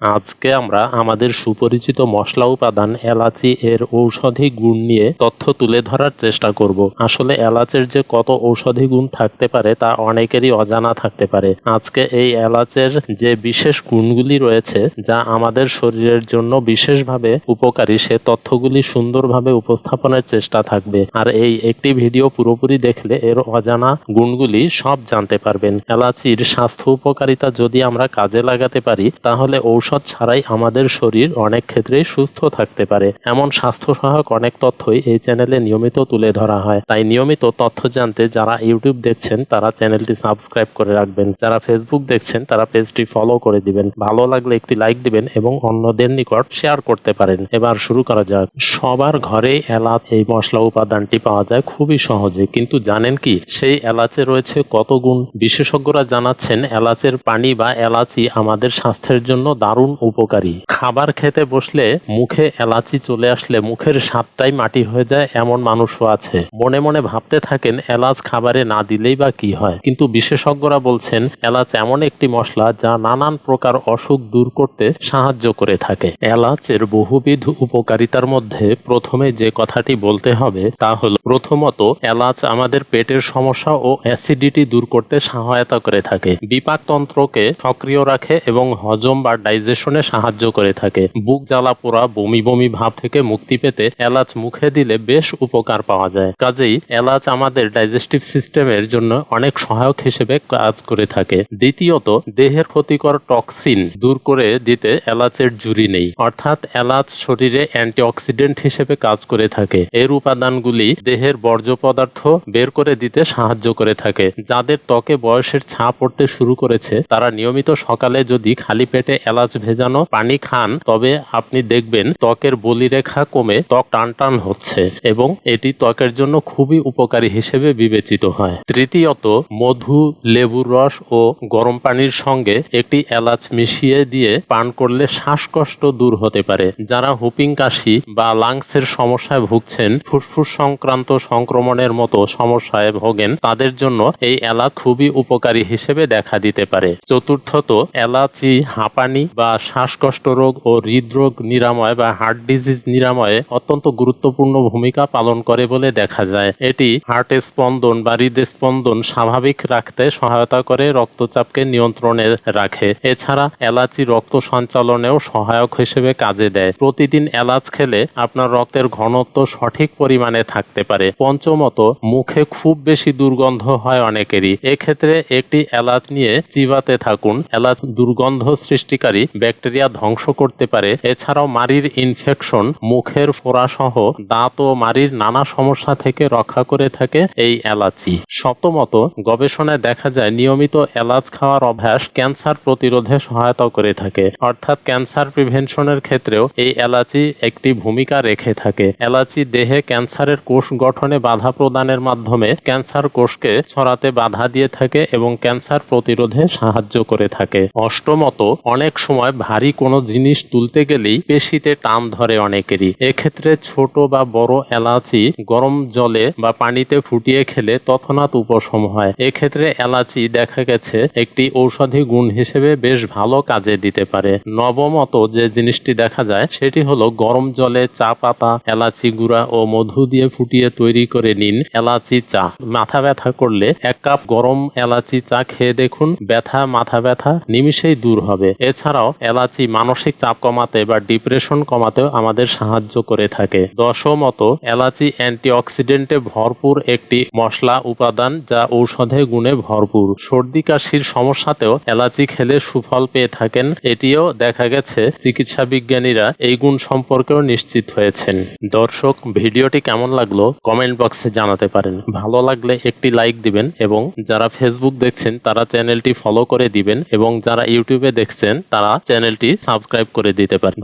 আজকে আমরা আমাদের সুপরিচিত মশলা উপাদান এলাচি এর ঔষধি গুণ নিয়ে তথ্য তুলে ধরার চেষ্টা করব। আসলে এলাচের যে কত ঔষধি গুণ থাকতে পারে তা অনেকেরই অজানা থাকতে পারে। আজকে এই এলাচের যে বিশেষ গুণগুলি রয়েছে, যা আমাদের শরীরের জন্য বিশেষভাবে উপকারী, সে তথ্যগুলি সুন্দরভাবে উপস্থাপনের চেষ্টা থাকবে। আর এই একটি ভিডিও পুরোপুরি দেখলে এর অজানা গুণগুলি সব জানতে পারবেন। এলাচির স্বাস্থ্য উপকারিতা যদি আমরা কাজে লাগাতে পারি, তাহলে ঔষধ ছাড়াই আমাদের শরীর অনেক ক্ষেত্রেই সুস্থ থাকতে পারে। এমন স্বাস্থ্য সহায়ক অনেক তথ্যই এই চ্যানেলে নিয়মিত তুলে ধরা হয়। তাই নিয়মিত তথ্য জানতে যারা ইউটিউব দেখছেন, তারা চ্যানেলটি সাবস্ক্রাইব করে রাখবেন। যারা ফেসবুক দেখছেন, তারা পেজটি ফলো করে দিবেন। ভালো লাগলে একটি লাইক দিবেন এবং অন্যদের নিকট শেয়ার করতে পারেন। এবার শুরু করা যাক। সবার ঘরে এলাচ এই মশলা উপাদানটি পাওয়া যায় খুবই সহজে। কিন্তু জানেন কি, সেই এলাচে রয়েছে কত গুণ? বিশেষজ্ঞরা জানাচ্ছেন, এলাচের পানি বা এলাচি আমাদের স্বাস্থ্যের জন্য দারুণ উপকারী। খাবার খেতে বসলে মুখে এলাচি চলে আসলে মুখের স্বাদটাই মাটি হয়ে যায়, এমন মানুষও আছে। মনে মনে ভাবতে থাকেন, এলাচ খাবারে না দিলেই বা কি হয়? কিন্তু বিশেষজ্ঞরা বলছেন, এলাচ এমন একটি মশলা যা নানান প্রকার অসুখ দূর করতে সাহায্য করে থাকে। এলাচের বহুবিধ উপকারিতার মধ্যে প্রথমে যে কথাটি বলতে হবে, তা হল, প্রথমত, এলাচ আমাদের পেটের সমস্যা ও অ্যাসিডিটি দূর করতে সহায়তা করে থাকে। বিপাকতন্ত্রকে সক্রিয় রাখে এবং হজম বা ডাইজেশনে সাহায্য করে থাকে। বুক জ্বালা পোড়া, বমি বমি ভাব থেকে মুক্তি পেতে এলাচ মুখে দিলে বেশ উপকার পাওয়া যায়। কাজেই এলাচ আমাদের ডাইজেস্টিভ সিস্টেমের জন্য অনেক সহায়ক হিসেবে কাজ করে থাকে। দ্বিতীয়ত, দেহের ক্ষতিকর টক্সিন দূর করে দিতে এলাচের জুরি নেই। অর্থাৎ এলাচ শরীরে অ্যান্টিঅক্সিডেন্ট হিসেবে কাজ করে থাকে। এর উপাদানগুলি দেহের বর্জ্য পদার্থ বের করে দিতে সাহায্য করে থাকে। যাদের ত্বকে বয়সের ছাপ পড়তে শুরু করেছে, তারা নিয়মিত সকালে যদি খালি পেটে এলাচ ভেজানো পানি খান, তবে আপনি দেখবেন ত্বকের বলিরেখা কমে, ত্বক টান টান হচ্ছে এবং এটি ত্বকের জন্য খুবই উপকারী হিসেবে বিবেচিত হয়। তৃতীয়ত, মধু, লেবুর রস ও গরম পানির সঙ্গে একটি এলাচ মিশিয়ে দিয়ে পান করলে শ্বাসকষ্ট দূর হতে পারে। যারা হুপিং কাশি বা লাংসের সমস্যায় ভুগছেন, ফুসফুস সংক্রান্ত সংক্রমণের মতো সমস্যায় ভোগেন, তাদের জন্য এই এলাচ খুবই উপকারী হিসেবে দেখা দিতে পারে। চতুর্থত, এলাচি, হাঁপানি বা শ্বাসকষ্ট রোগ ও হৃদরোগ নিরাময় বা হার্ট ডিজিজ নিরাময়ে অত্যন্ত গুরুত্বপূর্ণ ভূমিকা পালন করে বলে দেখা যায়। এটি হার্ট স্পন্দন বা হৃদস্পন্দন স্বাভাবিক রাখতে সহায়তা করে রক্তচাপকে নিয়ন্ত্রণে রাখে। এছাড়া এলাচি রক্ত সঞ্চালনেও সহায়ক হিসেবে কাজে দেয়। প্রতিদিন এলাচ খেলে আপনার রক্তের ঘনত্ব সঠিক পরিমাণে থাকতে পারে। পঞ্চমত, মুখে খুব বেশি দুর্গন্ধ হয় অনেকেরই। এক্ষেত্রে একটি এলাচ নিয়ে চিবাতে থাকুন। এলাচ দুর্গন্ধ সৃষ্টিকারী ব্যাকটেরিয়া ধ্বংস করতে পারে। এছাড়াও মারির ইনফেকশন মুখের ফোড়া সহ দাঁত ও মারির নানা সমস্যা থেকে রক্ষা করে থাকে এই এলাচি। সপ্তমত, গবেষণায় দেখা যায় নিয়মিত এলাচ খাওয়ার অভ্যাস ক্যান্সার প্রতিরোধে সহায়তা করে থাকে। অর্থাৎ ক্যান্সার প্রিভেনশনের ক্ষেত্রেও এই এলাচি একটি ভূমিকা রেখে থাকে। এলাচি দেহে ক্যান্সারের কোষ গঠনে বাধা প্রদানের মাধ্যমে ক্যান্সার কোষকে ছড়াতে বাধা দিয়ে থাকে এবং ক্যান্সার প্রতিরোধে সাহায্য করে থাকে। অষ্টমত, অনেক সময় ভারী কোনো জিনিস তুলতে গেলেই পেশিতে টান ধরে অনেকেরই। এক্ষেত্রে ছোট বা বড় এলাচি গরম জলে বা পানিতে ফুটিয়ে খেলে তৎক্ষণাৎ উপশম হয়। এক্ষেত্রে এলাচি দেখা গেছে একটি ঔষধি গুণ হিসেবে বেশ ভালো কাজে দিতে পারে। নবমত যে জিনিসটি দেখা যায়, সেটি হলো গরম জলে চা পাতা, এলাচি গুঁড়া ও মধু দিয়ে ফুটিয়ে তৈরি করে নিন এলাচি চা। মাথা ব্যথা করলে এক কাপ গরম এলাচি চা খেয়ে দেখুন, ব্যথা, মাথা ব্যথা নিমিষেই দূর হবে। এছাড়াও এলাচি মানসিক চাপ কমাতে বা ডিপ্রেশন কমাতেও আমাদের সাহায্য করে থাকে। দশমত, এলাচি অ্যান্টিঅক্সিডেন্টে ভরপুর একটি মশলা উপাদান যা ঔষধে গুণে ভরপুর। সর্দি, কাশির সমস্যাতেও এলাচি খেলে সুফল পেয়ে থাকেন। এটিও দেখা গেছে, চিকিৎসা বিজ্ঞানীরা এই গুণ সম্পর্কেও নিশ্চিত হয়েছেন। দর্শক, ভিডিওটি কেমন লাগল কমেন্ট বক্সে জানাতে পারেন। ভালো লাগলে একটি লাইক দিবেন এবং যারা ফেসবুক দেখছেন, তারা চ্যানেলটি ফলো করে দিবেন এবং যারা ইউটিউবে দেখছেন, তারা চ্যানেলটি সাবস্ক্রাইব করে দিতে পারেন।